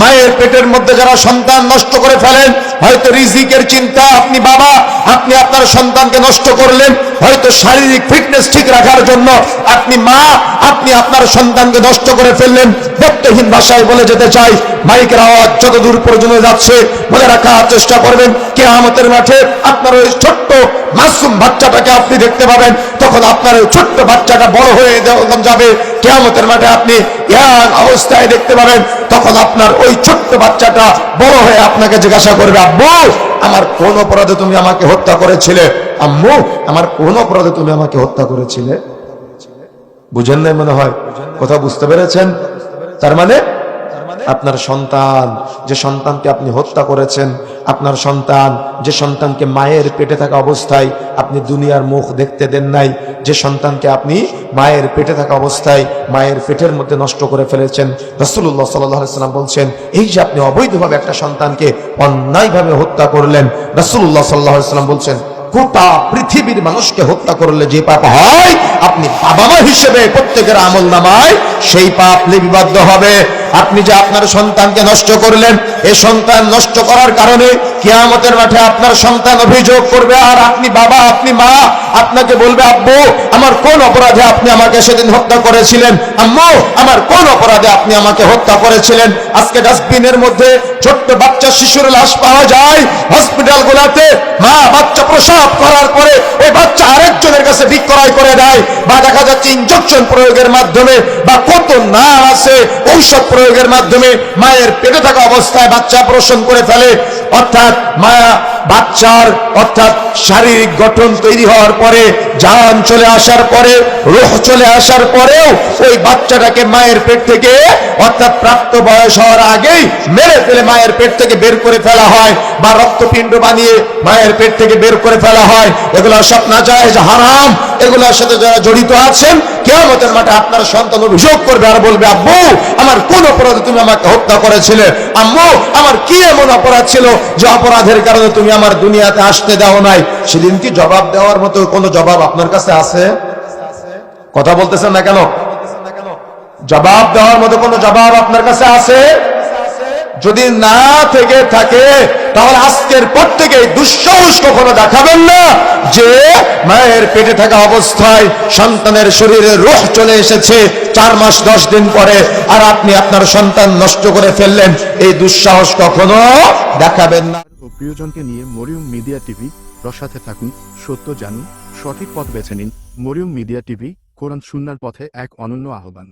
মায়ের পেটের মধ্যে যারা সন্তান নষ্ট করে ফেলেন, হয়তো রিজিকের চিন্তা, আপনি বাবা, আপনি আপনার সন্তানকে নষ্ট করলেন, হয়তো শারীরিক ফিটনেস ঠিক রাখার জন্য আপনি মা, আপনি আপনার সন্তানকে নষ্ট করে ফেললেন। বক্তহীন ভাষায় বলে যেতে চাই, মাইকের আওয়াজ যত দূর পর্যন্ত যাচ্ছে মনে রাখার চেষ্টা করবেন। কেয়ামতের মাঠে আপনার ওই ছোট্ট মাসুম বাচ্চাটাকে আপনি দেখতে পাবেন, তখন আপনার ওই ছোট্ট বাচ্চাটা বড় হয়ে যাবে, কেয়ামতের মাঠে আপনি ইয়াং অবস্থায় দেখতে পাবেন, তখন আপনার ওই ছোট্ট বাচ্চাটা বড় হয়ে আপনাকে জিজ্ঞাসা করবে, আব্বু, আমার কোন অপরাধে তুমি আমাকে হত্যা করেছিলে? আম্মু, আমার কোন অপরাধে তুমি আমাকে হত্যা করেছিলে? বুঝেন নাই মনে হয়? কথা বুঝতে পেরেছেন? তার মানে আপনার সন্তান, যে সন্তানকে আপনি হত্যা করেছেন, আপনার সন্তান, যে সন্তানকে মায়ের পেটে থাকা অবস্থায় আপনি দুনিয়ার মুখ দেখতে দেন নাই, যে সন্তানকে আপনি মায়ের পেটে থাকা অবস্থায় মায়ের পেটের মধ্যে নষ্ট করে ফেলেছেন। রসুল্লাহ সাল্লাম বলছেন, এই যে আপনি অবৈধভাবে একটা সন্তানকে অন্যায়ভাবে হত্যা করলেন রসুল্লাহ সাল্লাহ সাল্লাম বলছেন, গোটা পৃথিবীর মানুষকে হত্যা করলে যে পাপ হয়, আপনি বাবা মা হিসেবে প্রত্যেকের আমল নামায় সেই পাপ লিপিবদ্ধ হবে। আপনি যে আপনার সন্তানকে নষ্ট করলেন এই সন্তান নষ্ট করার কারণে কিয়ামতের মাঠে আপনার সন্তান অভিযোগ করবে, আর আপনি বাবা, আপনি মা, আপনাকে বলবে, আব্বু, আমার কোন অপরাধে আপনি আমাকে সেদিন হত্যা করেছিলেন? আম্মু, আমার কোন অপরাধে আপনি আমাকে হত্যা করেছিলেন? আজকে ডাস্টবিনের মধ্যে ছোট্ট বাচ্চা শিশুর লাশ পাওয়া যায়। হসপিটাল গুলাতে মা বাচ্চা প্রসব করার পরে ওই বাচ্চা আরেকজনের কাছে বিক্রয় করে দেয়। বা দেখা যাচ্ছে ইনজেকশন প্রয়োগের মাধ্যমে বা কত না আছে ঔষধ প্রয়োগের মাধ্যমে মায়ের পেটে থাকা অবস্থায় বাচ্চা প্রসন করে ফেলে, অর্থাৎ মায়া বাচ্চার, অর্থাৎ শারীরিক গঠন তৈরি হওয়ার পরে, জান চলে আসার পরে, রোহ চলে আসার পরেও ওই বাচ্চাটাকে মায়ের পেট থেকে, অর্থাৎ প্রাপ্ত বয়স হওয়ার আগেই মেরে ফেলে মায়ের পেট থেকে বের করে ফেলা হয় বা রক্তপিণ্ড বানিয়ে মায়ের পেট থেকে বের করে ফেলা হয়। এগুলো সব না যায় হারাম। এগুলোর সাথে যারা জড়িত আছেন, কেয়ামতের মাঠে আপনার সন্তান অভিযোগ করবে আর বলবে, আব্বু, আমার কোন অপরাধে তুমি আমাকে হত্যা করেছিলে? আম্মু, আমার কি এমন অপরাধ ছিল যে অপরাধের কারণে তুমি আমার দুনিয়াতে আসতে দাও নাই? সেদিন কি জবাব দেওয়ার মতো কোনো জবাব আপনার কাছে আছে? কথা বলতেছেন না কেন? জবাব দেওয়ার মতো কোনো জবাব আপনার কাছে আছে? যদি না থেকে থাকে, তাহলে আজকের পর থেকে দুঃসাহস কখনো দেখাবেন না। যে মায়ের পেটে থাকা অবস্থায় সন্তানের শরীরে রোহ চলে এসেছে, চার মাস, দশ দিন পরে, আর আপনি আপনার সন্তান নষ্ট করে ফেললেন, এই দুঃসাহস কখনো দেখাবেন না। প্রিয়জনকে নিয়ে মরিয়ম মিডিয়া টিভি, রসাতে থাকুন, সত্য জানুন, সঠিক পথ বেছে নিন। মরিয়ম মিডিয়া টিভি, কোরআন সুন্নার পথে এক অনন্য আহ্বান।